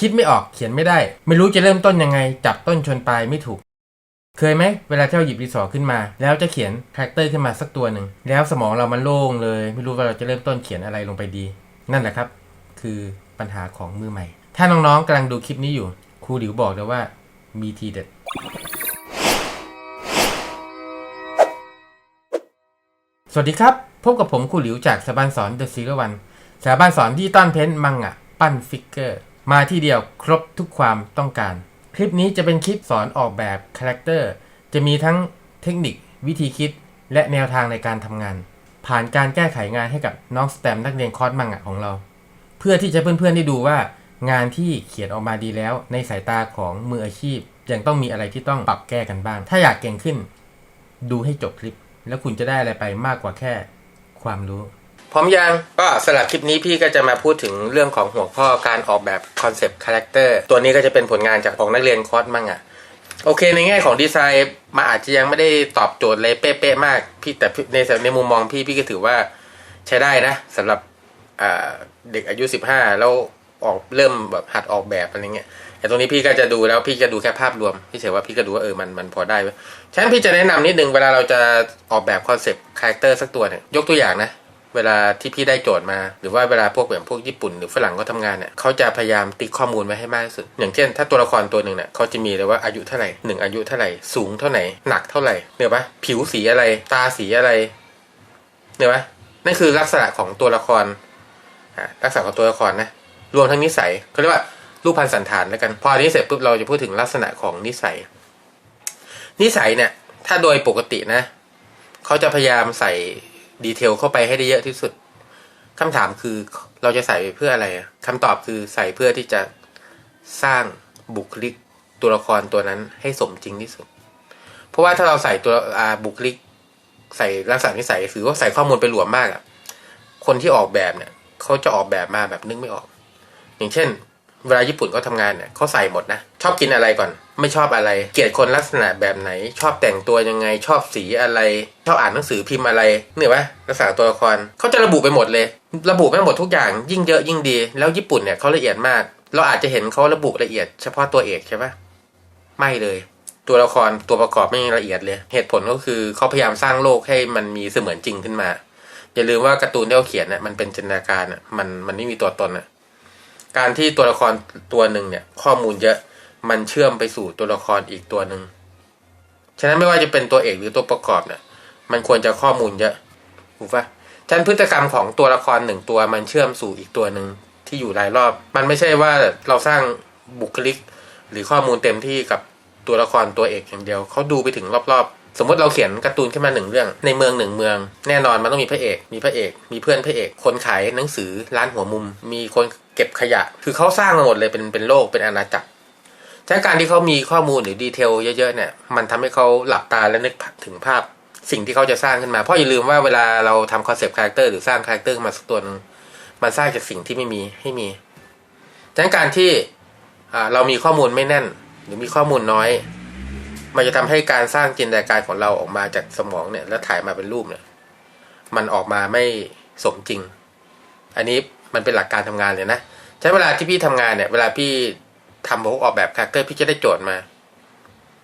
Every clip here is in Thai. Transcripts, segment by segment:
คิดไม่ออกเขียนไม่ได้ ไม่รู้จะเริ่มต้นยังไง จับต้นชนปลายไม่ถูก เคยไหมเวลาที่เราหยิบดินสอขึ้นมา แล้วจะเขียนคาแรคเตอร์ขึ้นมาสักตัวหนึ่งแล้วสมองเรามันโล่งเลย ไม่รู้ว่าเราจะเริ่มต้นเขียนอะไรลงไปดี นั่นแหละครับ คือปัญหาของมือใหม่ ถ้าน้องๆกำลังดูคลิปนี้อยู่ครูหลิวบอกเลยว่ามีทีเด็ดสวัสดีครับ พบกับผมครูหลิวจากสถาบันสอนเดอะซีรีส์วันสถาบันสอนดิจิตอลเพนมังงะ ปั้นฟิกเกอร์ มาที่เดียวครบทุกความต้องการ คลิปนี้จะเป็นคลิปสอนออกแบบคาแรคเตอร์จะมีทั้งเทคนิค วิธีคิด และแนวทางในการทำงาน ผ่านการแก้ไขงานให้กับน้องสแตมนักเรียนคอร์สมังงะของเรา เพื่อที่จะเพื่อนๆได้ดูว่างานที่เขียนออกมาดีแล้ว ในสายตาของมืออาชีพ ยังต้องมีอะไรที่ต้องปรับแก้กันบ้าง ถ้าอยากเก่งขึ้น ดูให้จบคลิป แล้วคุณจะได้อะไรไปมากกว่าแค่ ความรู้ พร้อมยังก็สำหรับคลิปนี้พี่ก็จะมาพูดถึงเรื่องของหัวข้อการออกแบบคอนเซปต์คาแรคเตอร์ตัวนี้ก็จะเป็นผลงานจากของนักเรียนคอร์สมั่งงะโอเคในแง่ของดีไซน์มาอาจจะยังไม่ได้ตอบโจทย์เลยเป๊ะๆมาก พี่แต่ในในมุมมองพี่พี่ก็ถือว่าใช้ได้นะสำหรับเด็กอายุ 15 แล้วออกเริ่มแบบหัดออกแบบอะไรเงี้ยแต่ตรงนี้พี่ก็จะดูแล้วพี่จะดูแค่ภาพรวมพี่เฉยว่าพี่ก็ดูว่าเออมันมันพอได้เว้ยฉะนั้นพี่จะแนะนำนิดนึงเวลาเราจะออกแบบคอนเซปต์คาแรคเตอร์สักตัวเนี่ยยกตัวอย่างนะ เวลาที่พี่ได้โจทย์มา หรือว่าเวลาพวกแบบพวกญี่ปุ่นหรือฝรั่งเขาทำงานเนี่ยเขาจะพยายามติ๊กข้อมูลไว้ให้มากที่สุด อย่างเช่น ถ้าตัวละครตัวหนึ่งเนี่ยเขาจะมีเลยว่าอายุเท่าไหร่หนึ่งอายุเท่าไหร่สูงเท่าไหร่หนักเท่าไหร่เนี่ยปะผิวสีอะไร ตาสีอะไรเนี่ยปะนั่นคือลักษณะของตัวละครอะลักษณะของตัวละครนะรวมทั้งนิสัยเขาเรียกว่ารูปพันธสันฐานแล้วกัน พอนี้เสร็จปุ๊บเราจะพูดถึงลักษณะของนิสัย นิสัยเนี่ย ถ้าโดยปกตินะเขาจะพยายามใส่ ดีเทลเข้าไปให้ได้เยอะที่สุดคำถามคือเราจะใส่ไปเพื่ออะไรคำตอบคือใส่เพื่อที่จะสร้างบุคลิกตัวละครตัวนั้นให้สมจริงที่สุด เพราะว่าถ้าเราใส่ตัวบุคลิก ใส่ลักษณะนิสัยหรือว่าใส่ข้อมูลไปหลวมมากอะคนที่ออกแบบเนี่ยเขาจะออกแบบมาแบบนึกไม่ออก อย่างเช่น เวลาญี่ปุ่นเขาทำงานเนี่ยเขาใส่หมดนะ ชอบกินอะไรก่อน ไม่ชอบอะไร เกลียดคนลักษณะแบบไหน ชอบแต่งตัวยังไง ชอบสีอะไร ชอบอ่านหนังสือพิมพ์อะไรเนี่ยปะลักษณะตัวละครเขาจะระบุไปหมดเลย ระบุไปหมดทุกอย่าง ยิ่งเยอะยิ่งดี แล้วญี่ปุ่นเนี่ยเขาละเอียดมาก เราอาจจะเห็นเขาระบุละเอียดเฉพาะตัวเอกใช่ปะไม่เลย ตัวละครตัวประกอบไม่ละเอียดเลย เหตุผลก็คือเขาพยายามสร้างโลกให้มันมีเสมือนจริงขึ้นมา อย่าลืมว่าการ์ตูนที่เขาเขียนน่ะมันเป็นจินตนาการน่ะมันมันไม่มีตัวตนน่ะ การที่ตัวละครตัวหนึ่งเนี่ย ข้อมูลเยอะมันเชื่อมไปสู่ตัวละครอีกตัวหนึ่งฉะนั้นไม่ว่าจะเป็นตัวเอกหรือตัวประกอบเนี่ย มันควรจะข้อมูลเยอะถูกปะฉะนั้นพฤติกรรมของตัวละครหนึ่งตัวมันเชื่อมสู่อีกตัวหนึ่งที่อยู่รายรอบ มันไม่ใช่ว่าเราสร้างบุคลิก หรือข้อมูลเต็มที่กับตัวละครตัวเอกอย่างเดียวเขาดูไปถึงรอบๆ สมมติเราเขียนการ์ตูนขึ้นมาหนึ่งเรื่อง ในเมืองหนึ่งเมือง แน่นอนมันต้องมีพระเอก มีพระเอก มีเพื่อนพระเอก คนขายหนังสือร้านหัวมุม มีคนเก็บขยะ คือเขาสร้างมาหมดเลยเป็นเป็นโลกเป็นอาณาจักรฉะนั้นการที่เขามีข้อมูลหรือดีเทลเยอะๆเนี่ยมันทำให้เขาหลับตาและนึกถึงภาพสิ่งที่เขาจะสร้างขึ้นมา เพราะอย่าลืมว่าเวลาเราทำคอนเซปต์คาแรคเตอร์หรือสร้างคาแรคเตอร์ขึ้นมาสักตัวนึงมันสร้างจากสิ่งที่ไม่มีให้มีฉะนั้นการที่อ่าเรามีข้อมูลไม่แน่น หรือมีข้อมูลน้อย มันจะทำให้การสร้างจินตนาการของเราออกมาจากสมองเนี่ย แล้วถ่ายมาเป็นรูปเนี่ย มันออกมาไม่สมจริง อันนี้มันเป็นหลักการทำงานเลยนะใช้เวลาที่พี่ทำงานเนี่ย เวลาพี่ทำพวกออกแบบคาแรคเตอร์พี่จะได้โจทย์มา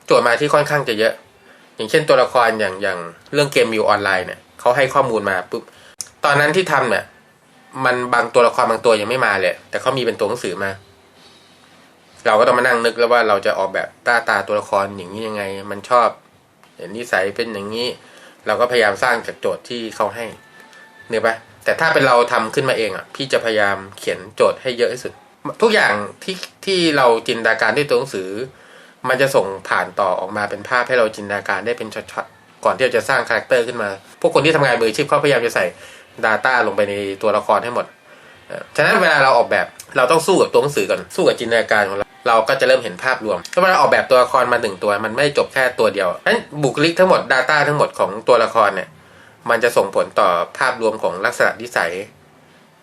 โจทย์มาที่ค่อนข้างจะเยอะ อย่างเช่นตัวละครอย่างอย่างเรื่องเกมมิวออนไลน์เนี่ยเขาให้ข้อมูลมาปุ๊บตอนนั้นที่ทำเนี่ยมันบางตัวละครบางตัวยังไม่มาเลย แต่เขามีเป็นตัวหนังสือมา เราก็ต้องมานั่งนึกแล้วว่าเราจะออกแบบตาตาตัวละครอย่างนี้ยังไง มันชอบเห็นนิสัยเป็นอย่างนี้ เราก็พยายามสร้างจากโจทย์ที่เขาให้เนี่ยปะแต่ถ้าเป็นเราทำขึ้นมาเองอะ พี่จะพยายามเขียนโจทย์ให้เยอะที่สุด ทุกอย่างที่ที่เราจินตนาการด้วยตัวหนังสือ มันจะส่งผ่านต่อออกมาเป็นภาพให้เราจินตนาการได้เป็นช็อตๆก่อนที่เราจะสร้างคาแรคเตอร์ขึ้นมา พวกคนที่ทำงานมืออาชีพเขาพยายามจะใส่ Data ลงไปในตัวละครให้หมดอ่อฉะนั้นเวลาเราออกแบบเราต้องสู้กับตัวหนังสือก่อนสู้กับจินตนาการของเรา เราก็จะเริ่มเห็นภาพรวมถ้าเวลาออกแบบตัวละครมาหนึ่งตัว มันไม่จบแค่ตัวเดียวนั้นบุคลิกทั้งหมด Data ทั้งหมดของตัวละครเนี่ย มันจะส่งผลต่อภาพรวมของลักษณะนิสัย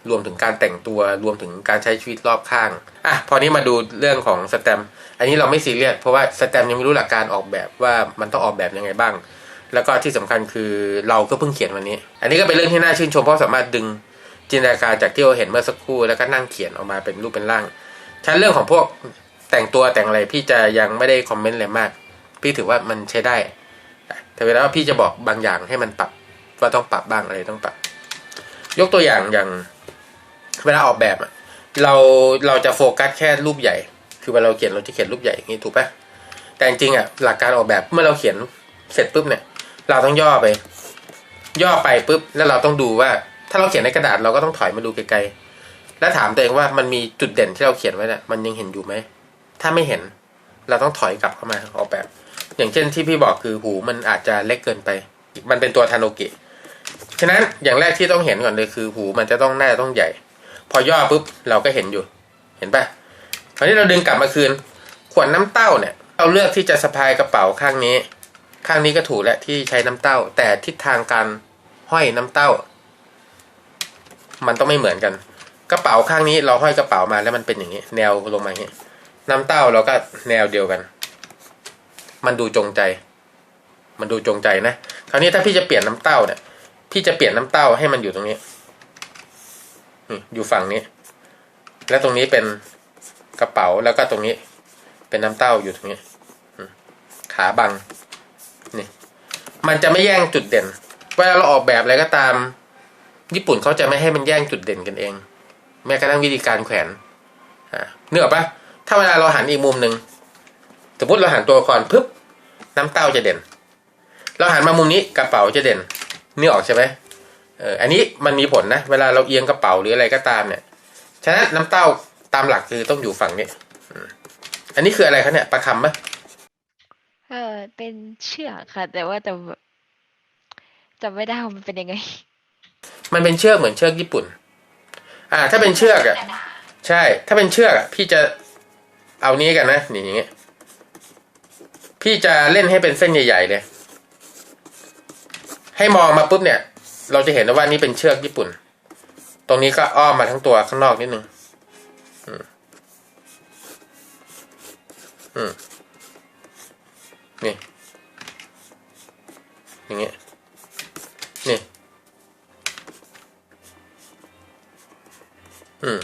รวมถึงการแต่งตัวรวมถึงการใช้ชีวิตรอบข้างอะพอนี้มาดูเรื่องของสแตมอันนี้เราไม่ซีเรียสเพราะว่าสแตมยังไม่รู้หลักการออกแบบว่ามันต้องออกแบบยังไงบ้าง แล้วก็ที่สำคัญคือเราก็เพิ่งเขียนวันนี้ อันนี้ก็เป็นเรื่องที่น่าชื่นชมเพราะสามารถดึงจินตนาการจากที่เราเห็นเมื่อสักครู่แล้วก็นั่งเขียนออกมาเป็นรูปเป็นร่าง ชั้นเรื่องของพวก แต่งตัวแต่งอะไรพี่จะยังไม่ได้คอมเมนต์อะไรมาก พี่ถือว่ามันใช้ได้ แต่เวลาพี่จะบอกบางอย่างให้มันปรับว่าต้องปรับบ้างอะไรต้องปรับ ยกตัวอย่างอย่าง เวลาออกแบบอะเราเราจะโฟกัสแค่รูปใหญ่ คือเวลาเราเขียนเราจะเขียนรูปใหญ่อย่างนี้ถูกปะแต่จริงๆอะหลักการออกแบบเมื่อเราเขียนเสร็จปุ๊บเนี่ย เราต้องย่อไป ย่อไปปุ๊บแล้วเราต้องดูว่า ถ้าเราเขียนในกระดาษเราก็ต้องถอยมาดูไกลๆแล้วถามตัวเองว่ามันมีจุดเด่นที่เราเขียนไว้เนี่ยมันยังเห็นอยู่ไหม ถ้าไม่เห็น เราต้องถอยกลับเข้ามาออกแบบ อย่างเช่นที่พี่บอกคือหูมันอาจจะเล็กเกินไป มันเป็นตัวทาโนกิฉะนั้นอย่างแรกที่ต้องเห็นก่อนเลยคือ หูมันจะต้องหน้าต้องใหญ่ พอย่อปุ๊บเราก็เห็นอยู่ เห็นปะคราวนี้เราดึงกลับมาคืน ขวดน้ำเต้าเนี่ยเราเลือกที่จะสะพายกระเป๋าข้างนี้ ข้างนี้ก็ถูกแล้วที่ใช้น้ำเต้า แต่ทิศทางการห้อยน้ำเต้า มันต้องไม่เหมือนกัน กระเป๋าข้างนี้เราห้อยกระเป๋ามาแล้วมันเป็นอย่างนี้ แนวลงมาอย่างนี้ น้ำเต้าเราก็แนวเดียวกัน มันดูจงใจ มันดูจงใจนะ คราวนี้ถ้าพี่จะเปลี่ยนน้ำเต้าเนี่ย พี่จะเปลี่ยนน้ำเต้าให้มันอยู่ตรงนี้อยู่ฝั่งนี้ แล้วตรงนี้เป็นกระเป๋าแล้วก็ตรงนี้ เป็นน้ำเต้าอยู่ตรงนี้ขาบัง นี่ มันจะไม่แย่งจุดเด่น เวลาเราออกแบบอะไรก็ตาม ญี่ปุ่นเขาจะไม่ให้มันแย่งจุดเด่นกันเอง แม้กระทั่งวิธีการแขวนเนื้ออกปะ ถ้าเวลาเราหันอีกมุมหนึ่งสมมติเราหันตัวละครปึ๊บน้ำเต้าจะเด่น เราหันมามุมนี้กระเป๋าจะเด่นนึกออกใช่ไหมเอออันนี้มันมีผลนะ เวลาเราเอียงกระเป๋าหรืออะไรก็ตามเนี่ยฉะนั้นน้ำเต้าตามหลักคือต้องอยู่ฝั่งนี้อืมอันนี้คืออะไรคะเนี่ยประคำปะเออเป็นเชือกค่ะ แต่ว่าแต่แบบจำไม่ได้ว่ามันเป็นยังไง มันเป็นเชือกเหมือนเชือกญี่ปุ่น อ่า ถ้าเป็นเชือกอะ ใช่ ถ้าเป็นเชือกอะ พี่จะ เอานี้กันนะนี่อย่างเงี้ยพี่จะเล่นให้เป็นเส้นใหญ่ๆเลยให้มองมาปุ๊บเนี่ย เราจะเห็นว่านี่เป็นเชือกญี่ปุ่น ตรงนี้ก็อ้อมมาทั้งตัวข้างนอกนิดนึงอืมอืมนี่ อย่างเงี้ยนี่ อืม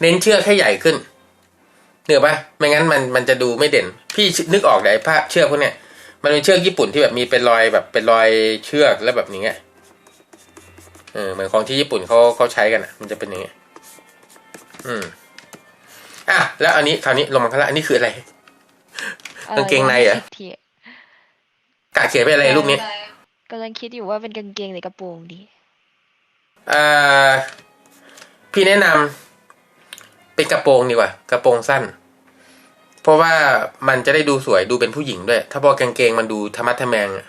เน้นเชือกให้ใหญ่ขึ้น เหนือปะไม่งั้นมันมันจะดูไม่เด่น พี่นึกออกไหนภาพเชือกพวกเนี้ยมันเป็นเชือกญี่ปุ่นที่แบบมีเป็นรอยแบบเป็นรอยเชือกแล้วแบบนี้ไงเออเหมือนของที่ญี่ปุ่นเขาเขาใช้กันอะ มันจะเป็นอย่างเงี้ยอืมอะแล้วอันนี้คราวนี้ลงมาข้างล่างอันนี้คืออะไรเออกางเกงในเหรอยังไม่คิดทีกะเขียนไปอะไรรูปนี้กำลังคิดอยู่ว่าเป็นกางเกงหรือกระโปรงดีอ่าพี่แนะนำ เป็นกระโปรงดีกว่ากระโปรงสั้น เพราะว่ามันจะได้ดูสวยดูเป็นผู้หญิงด้วย ถ้าพอกางเกงมันดูธรรมะทะแมงอะ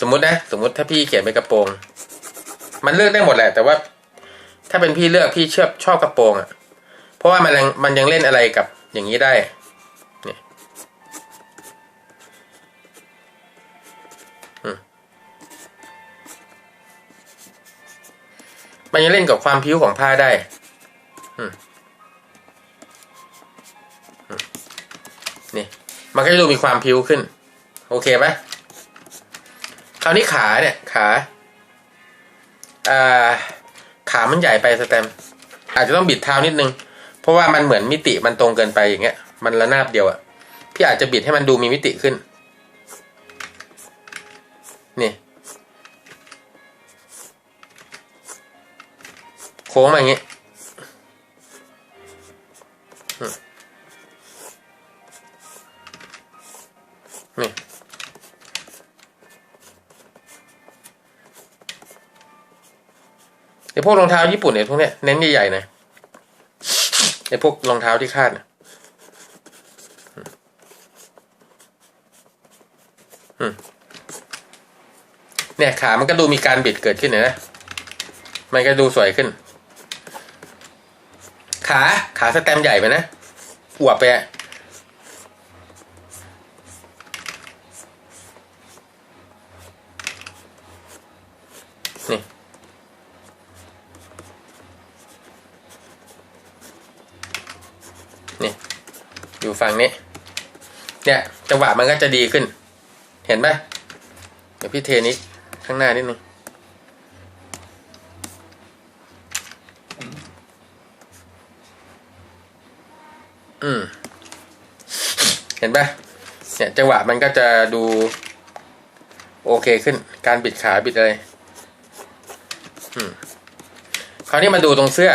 สมมตินะ สมมติถ้าพี่เขียนเป็นกระโปรง มันเลือกได้หมดแหละ แต่ว่า ถ้าเป็นพี่เลือกพี่เชื่อชอบกระโปรงอะเพราะว่ามันยังมันยังเล่นอะไรกับอย่างนี้ได้เนี่ยมันยังเล่นกับความพิ้วของผ้าได้ อืม มันก็จะดูมีความพิ้วขึ้น โอเคไหมคราวนี้ขาเนี่ยขาอ่าขามันใหญ่ไปสแตมอาจจะต้องบิดเท้านิดนึง เพราะว่ามันเหมือนมิติมันตรงเกินไปอย่างเงี้ย มันระนาบเดียวอะพี่อาจจะบิดให้มันดูมีมิติขึ้น นี่ โค้งมาอย่างงี้ นี่ไอพวกรองเท้าญี่ปุ่นเนี่ยพวกเนี้ยเน้นใหญ่ๆนะไอพวกรองเท้าที่คาดเนี่ยเนี่ยขา มันก็ดูมีการบิดเกิดขึ้นนไหมมันก็ดูสวยขึ้น ขา ขาสแตมใหญ่ไปนะอวบไปอะ ฝั่งนี้ เนี่ยจังหวะมันก็จะดีขึ้น เห็นไหมเดี๋ยวพี่เทนี้ข้างหน้านิดนึงอืม เห็นปะเนี่ยจังหวะมันก็จะดู โอเคขึ้น การบิดขาบิดอะไร อืม คราวนี้มาดูตรงเสื้อ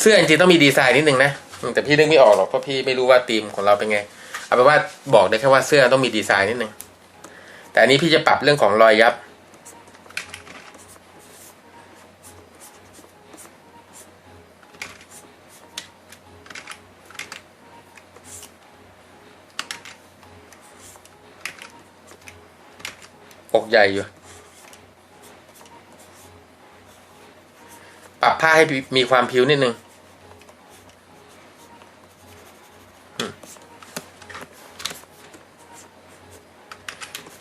เสื้อจริงๆต้องมีดีไซน์นิดนึงนะ แต่พี่นึกไม่ออกหรอกเพราะพี่ไม่รู้ว่าธีมของเราเป็นไง เอาเป็นว่าบอกได้แค่ว่าเสื้อต้องมีดีไซน์นิดนึงแต่อันนี้พี่จะปรับเรื่องของรอยยับ อกใหญ่อยู่ ปรับผ้าให้มีความผิวนิดนึง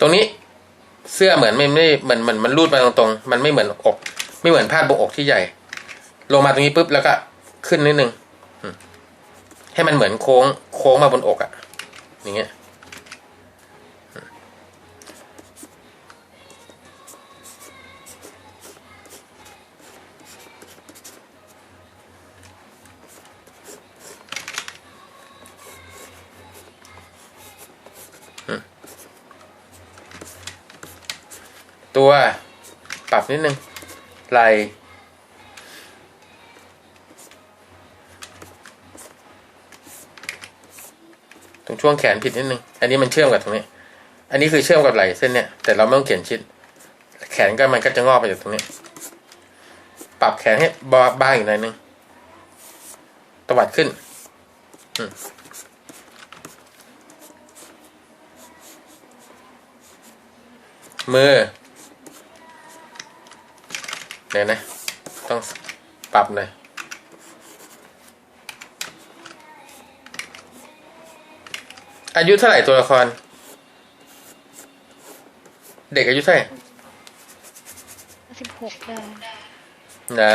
ตรงนี้เสื้อเหมือนไม่ไม่เหมือนเหมือนมันรูดมาตรงๆ มันไม่เหมือนอก ไม่เหมือนผ้าบกอกที่ใหญ่ ลงมาตรงนี้ปุ๊บแล้วก็ขึ้นนิดนึงให้มันเหมือนโค้งโค้งมาบนอกอะ่ะอย่างเงี้ย ตัวปรับนิดนึงไหลตรงช่วงแขนผิดนิดนึง อันนี้มันเชื่อมกับตรงนี้ อันนี้คือเชื่อมกับไหลเส้นเนี่ย แต่เราไม่ต้องเขียนชิด แขนก็มันก็จะงอกไปจากตรงนี้ ปรับแขนให้บาบ้างอีกหน่อยนึง ตวัดขึ้น มือ เดี๋ยวนะ ต้องปรับหน่อยอายุเท่าไหร่ตัวละคร เด็กอายุเท่าไหร่สิบหกได้นะ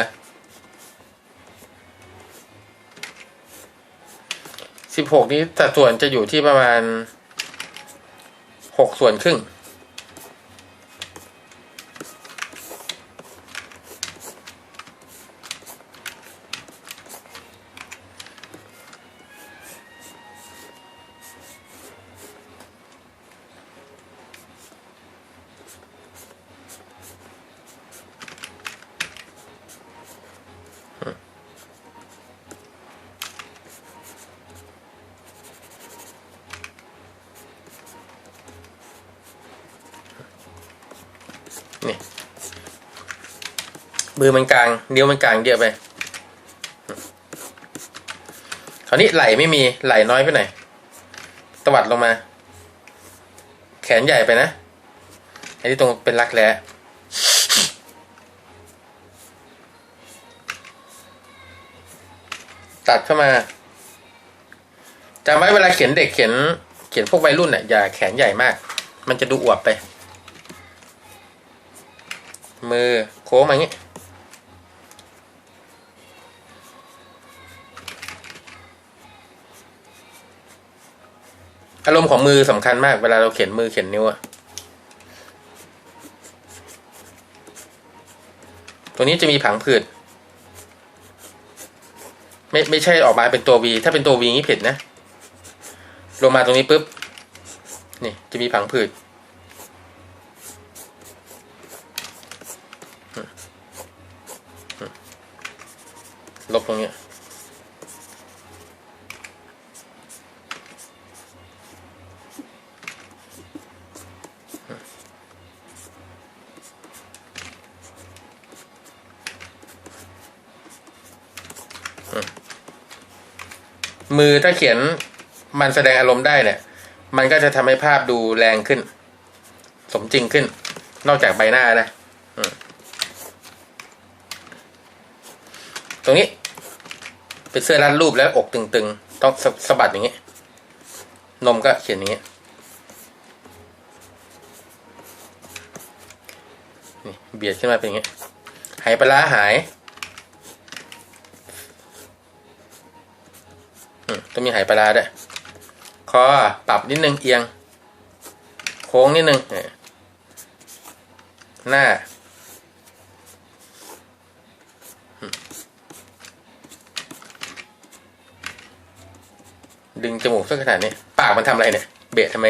สิบหกนี้สัดส่วนจะอยู่ที่ประมาณหกส่วนครึ่ง มือมันกลางนิ้วมันกลางเยอะไปคราวนี้ไหลไม่มีไหลน้อยไปหน่อยตวัดลงมา แขนใหญ่ไปนะอันนี้ตรงเป็นรักแร้ตัดเข้ามาจำไว้เวลาเขียนเด็กเขียน เขียนพวกวัยรุ่นเนี่ยอย่าแขนใหญ่มาก มันจะดูอวบไป มือโค้งมาอย่างนี้ อารมณ์ของมือสำคัญมากเวลาเราเขียนมือเขียนนิ้วอะตัวนี้จะมีผังผืดไม่ไม่ใช่ออกมาเป็นตัว V ถ้าเป็นตัว V นี้ผิดนะ ลงมาตรงนี้ปุ๊บ นี่จะมีผังผืด ลบตรงเนี้ย มือถ้าเขียนมันแสดงอารมณ์ได้เนี่ย มันก็จะทำให้ภาพดูแรงขึ้น สมจริงขึ้น นอกจากใบหน้านะตรงนี้ เป็นเสื้อรัดรูปแล้วอกตึงๆ ต้องสะสะบัดอย่างนี้ นมก็เขียนอย่างนี้เบียดขึ้นมาเป็นอย่างนี้ หายปลาหายอืม ต้องมีหายปลาร้าด้วยคอปรับนิดนึงเอียง โค้งนิดนึงเนี่ยหน้าดึงจมูกสักขนาดนี้ ปากมันทำอะไรเนี่ย เบะทำไม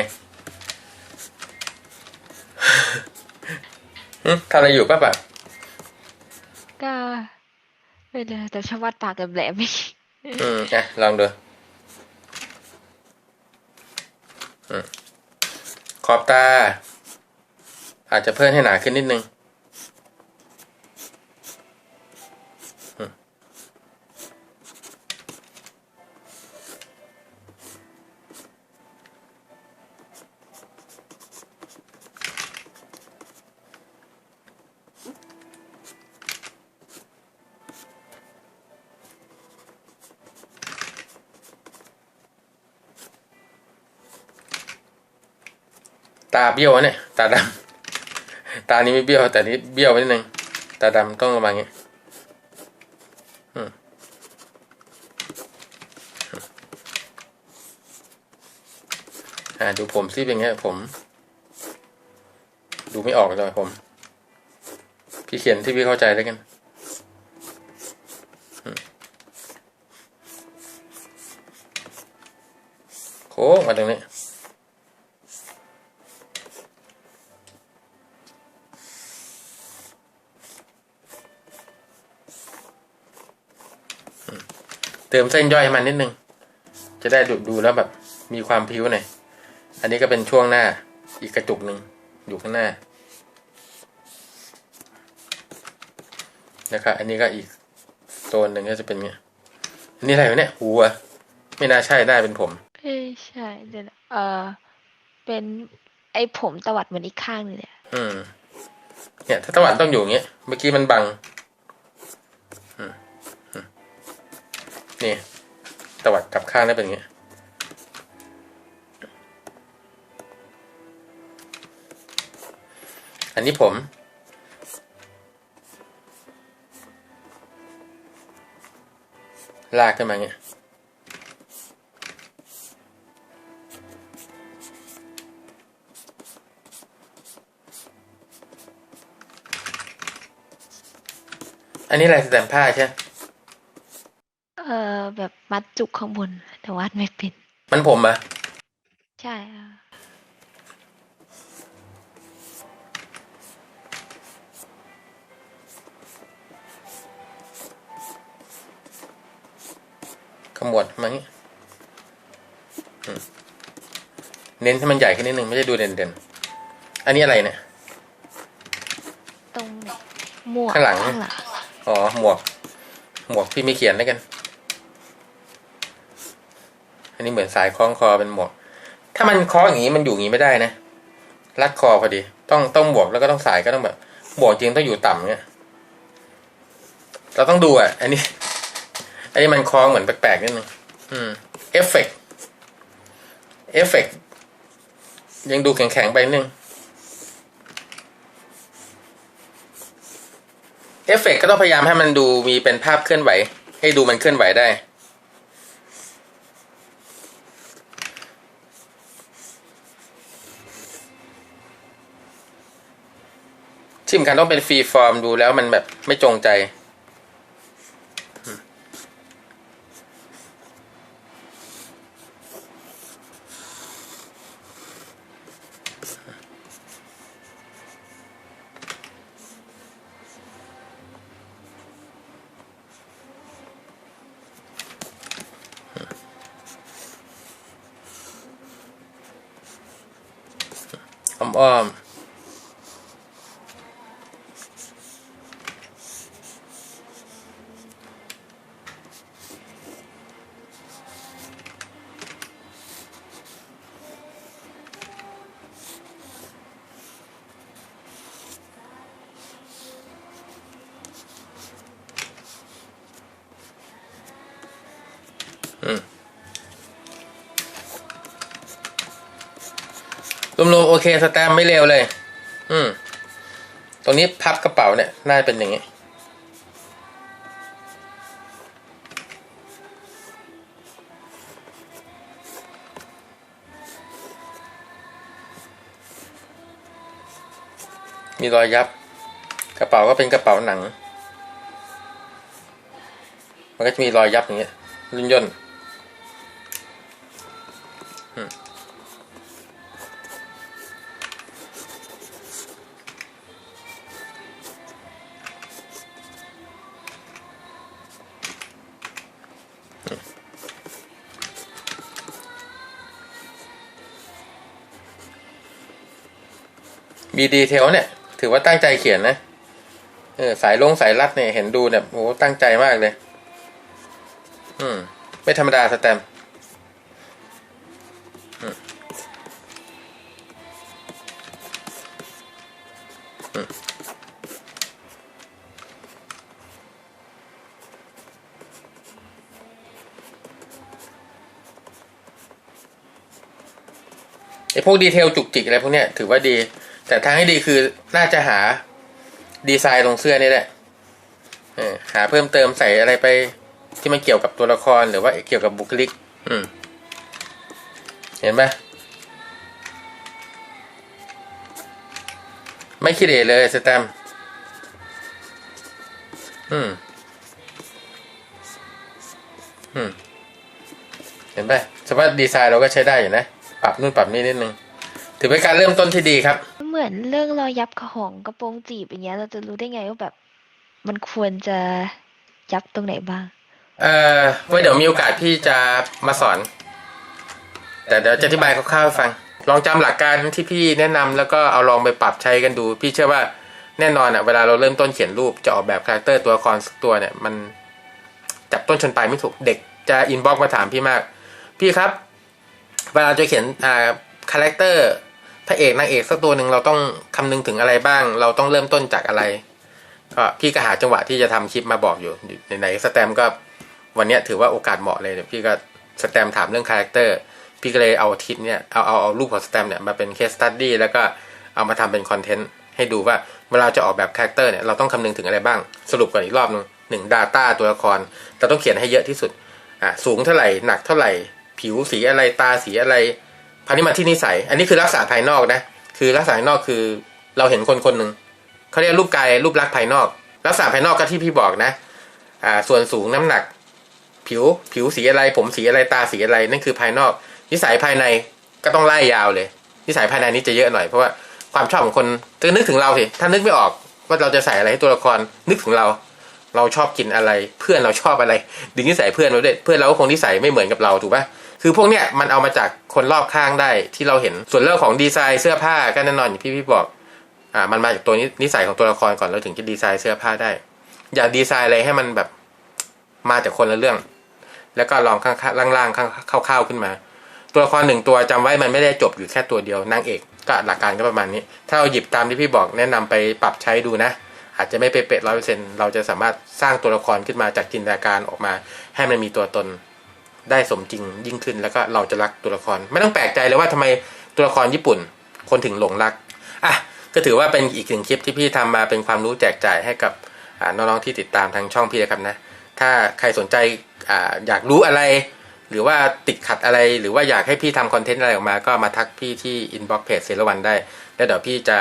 หึทำอะไรอยู่ป้าปะก็ไม่เลยแต่ชอบวาดปากแหลมๆไม่อืมอะ ลองดูอืม ขอบตา อาจจะเพิ่มให้หนาขึ้นนิดนึงาเบี้ยวอะเนี่ย ตาดำตานี้ไม่เบี้ยว แต่นี้เบี้ยวไปนิดนึงตาดำต้องระวังอย่างเงี้ยอ่าดูผมซิเป็นไงผม ดูไม่ออกเลยผม พี่เขียนที่พี่เข้าใจแล้วกันโค้งมาตรงนี้ เติมเส้นย่อยให้มันนิดนึง จะได้ดูดูแล้วแบบมีความพิ้วหน่อย อันนี้ก็เป็นช่วงหน้าอีกกระจุกหนึ่งอยู่ข้างหน้านะครับอันนี้ก็อีกโซนหนึ่งก็จะเป็นเงี้ยอันนี้อะไรวะเนี่ยหูอะไม่น่าใช่ได้เป็นผมไม่ใช่เดี๋ยวนะเออเป็นไอ้ผมตวัดเหมือนอีกข้างหนึงเนี่ยอืมเนี่ย ถ้าตะวันต้องอยู่อย่างเงี้ยเมื่อกี้มันบัง นี่ตวัดกลับข้างได้เป็นอย่างนี้อันนี้ผม ลากขึ้นมาอย่างเงี้ยอันนี้ลายสแตมป์ผ้าใช่ไหม แบบมัดจุกข้างบน แต่วาดไม่เป็น มันผมอะใช่อะขมวดมาอย่างงี้อืมเน้นให้มันใหญ่ขึ้นนิดนึงไม่ใช่ดูเด่นๆ อันนี้อะไรเนี่ย ตรงไหนหมวกข้างหลังข้างหลังอ๋อ หมวก หมวกพี่ไม่เขียนแล้วกัน อันนี้เหมือนสายคล้องคอเป็นหมวก ถ้ามันคล้องอย่างนี้มันอยู่อย่างนี้ไม่ได้นะรัดคอพอดี ต้องต้องหมวกแล้วก็ต้องสายก็ต้องแบบหมวกจริงต้องอยู่ต่ำเงี้ยเราต้องดูอะ อันนี้ อันนี้มันคล้องเหมือนแปลกๆนิดนึงอืมเอฟเฟกต์เอฟเฟกต์ยังดูแข็งๆไปนึงเอฟเฟกต์ก็ต้องพยายามให้มันดูมีเป็นภาพเคลื่อนไหว ให้ดูมันเคลื่อนไหวได้ ที่สำคัญต้องเป็นฟรีฟอร์มดูแล้วมันแบบไม่จงใจ อ้อมๆ รวมๆโอเคสแตมไม่เร็วเลย อืม ตรงนี้พับกระเป๋าเนี่ยน่าเป็นอย่างนี้ มีรอยยับ กระเป๋าก็เป็นกระเป๋าหนัง มันก็จะมีรอยยับอย่างเงี้ยย่นย่น มีดีเทลเนี่ย ถือว่าตั้งใจเขียนนะเออสายลงสายรัดเนี่ยเห็นดูเนี่ยโอ้ตั้งใจมากเลย อืม ไม่ธรรมดาสแตมป์อืมไอพวกดีเทลจุกจิกอะไรพวกเนี้ยถือว่าดี แต่ทางให้ดีคือน่าจะหาดีไซน์ลงเสื้อนี่แหละหาเพิ่มเติมใส่อะไรไปที่มันเกี่ยวกับตัวละครหรือว่าเกี่ยวกับบุคลิก อืม เห็นไหมไม่คิดเอเลยสแตมอืม อืม เห็นไหมสภาพดีไซน์เราก็ใช้ได้อยู่นะ ปรับนู่นปรับนี่นิดนึง ถือเป็นการเริ่มต้นที่ดีครับ อนเรื่องรอยยับของกระโปรงจีบอย่างเงี้ย เราจะรู้ได้ไงว่าแบบมันควรจะยับตรงไหนบ้าง เอ่อไว้เดี๋ยวมีโอกาสพี่จะมาสอน แต่เดี๋ยวจะอธิบายคร่าวๆให้ฟัง ลองจำหลักการที่พี่แนะนำแล้วก็เอาลองไปปรับใช้กันดู พี่เชื่อว่าแน่นอนอะเวลาเราเริ่มต้นเขียนรูปจะออกแบบคาแรคเตอร์ตัวละครสักตัวเนี่ย มันจับต้นชนปลายไม่ถูกเด็กจะอินบ็อกมาถามพี่มาก พี่ครับ เวลาจะเขียนอ่าคาแรคเตอร์ พระเอกนางเอกสักตัวหนึ่งเราต้องคำนึงถึงอะไรบ้าง เราต้องเริ่มต้นจากอะไรก็พี่ก็หาจังหวะที่จะทำคลิปมาบอกอยู่ไหนสแตมก็วันนี้ถือว่าโอกาสเหมาะเลยเดี๋ยพี่ก็สแตมถามเรื่องคาแรคเตอร์พี่ก็เลยเอาทิศเนี่ยเอาเอาเอารูปของสแตมเนี่ยมาเป็นเคสตัดดี้แล้วก็เอามาทำเป็นคอนเทนต์ให้ดูว่าเวลาจะออกแบบคาแรคเตอร์เนี่ยเราต้องคำนึงถึงอะไรบ้าง สรุปกันอีกรอบหนึงหนึ่ง Data ตัวละครเราต้องเขียนให้เยอะที่สุดอะสูงเท่าไหร่หนักเท่าไหร่ ผิวสีอะไรตาสีอะไร พันนี้มาที่นิสัย อันนี้คือรักษาภายนอกนะ คือรักษาภายนอกคือเราเห็นคนคนหนึ่งเขาเรียกรูปกายรูปลักษณ์ภายนอกรักษาภายนอกก็ที่พี่บอกนะ อ่า ส่วนสูงน้ำหนัก ผิวผิวสีอะไร ผมสีอะไรตาสีอะไรนั่นคือภายนอก นิสัยภายในก็ต้องไล่ยาวเลย นิสัยภายในนี้จะเยอะหน่อยเพราะว่าความชอบของคนจะนึกถึงเราสิถ้านึกไม่ออกว่าเราจะใส่อะไรให้ตัวละครนึกถึงเรา เราชอบกินอะไร เพื่อนเราชอบอะไรดึงนิสัยเพื่อนเราด้วยเพื่อนเราก็คงนิสัยไม่เหมือนกับเราถูกปะ คือพวกเนี้ยมันเอามาจากคนรอบข้างได้ที่เราเห็นส่วนเรื่องของดีไซน์เสื้อผ้าก็แน่นอนอย่างที่พี่บอกอ่ามันมาจากตัวนิสัยของตัวละครก่อนแล้วถึงจะดีไซน์เสื้อผ้าได้ อยากดีไซน์อะไรให้มันแบบมาจากคนละเรื่อง แล้วก็ลองข้างล่างๆข้างคร่าวๆขึ้นมา ตัวละครหนึ่งตัวจำไว้มันไม่ได้จบอยู่แค่ตัวเดียวนางเอกก็หลักการก็ประมาณนี้ ถ้าเราหยิบตามที่พี่บอกแนะนำไปปรับใช้ดูนะ อาจจะไม่เป๊ะร้อยเปอร์เซ็นเราจะสามารถสร้างตัวละครขึ้นมาจากจินตนาการออกมา ให้มันมีตัวตน ได้สมจริงยิ่งขึ้นแล้วก็เราจะรักตัวละคร ไม่ต้องแปลกใจเลยว่าทำไมตัวละครญี่ปุ่น คนถึงหลงรักอะก็ถือว่าเป็นอีกหนึ่งคลิปที่พี่ทำมาเป็นความรู้แจกจ่ายให้กับน้องๆที่ติดตามทางช่องพี่นะครับนะ ถ้าใครสนใจออยากรู้อะไร หรือว่าติดขัดอะไรหรือว่าอยากให้พี่ทำคอนเทนต์อะไรออกมา ก็มาทักพี่ที่อินบ็อกซ์เพจเซรวันได้ แล้วเดี๋ยวพี่จะ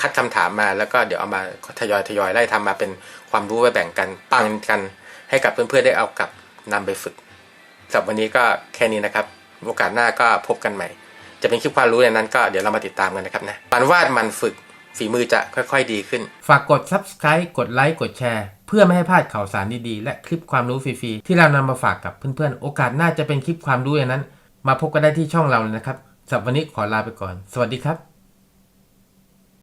คัดคำถามมาแล้วก็เดี๋ยวเอามาทยอยทยอยไล่ทำมาเป็นความรู้ไว้แบ่งกันปังกัน ให้กับเพื่อนๆได้เอากลับนำไปฝึก สำหรับวันนี้ก็แค่นี้นะครับโอกาสหน้าก็พบกันใหม่ จะเป็นคลิปความรู้ในนั้นก็เดี๋ยวเรามาติดตามกันนะครับนะมันวาดมันฝึกฝีมือจะค่อยๆดีขึ้น ฝากกด subscribe กดไลค์กดแชร์ เพื่อไม่ให้พลาดข่าวสารดีๆ และคลิปความรู้ฟรีๆ ที่เรานำมาฝากกับเพื่อนๆ โอกาสหน้าจะเป็นคลิปความรู้อย่างนั้น มาพบกันได้ที่ช่องเราเลยนะครับสำหรับวันนี้ขอลาไปก่อน สวัสดีครับ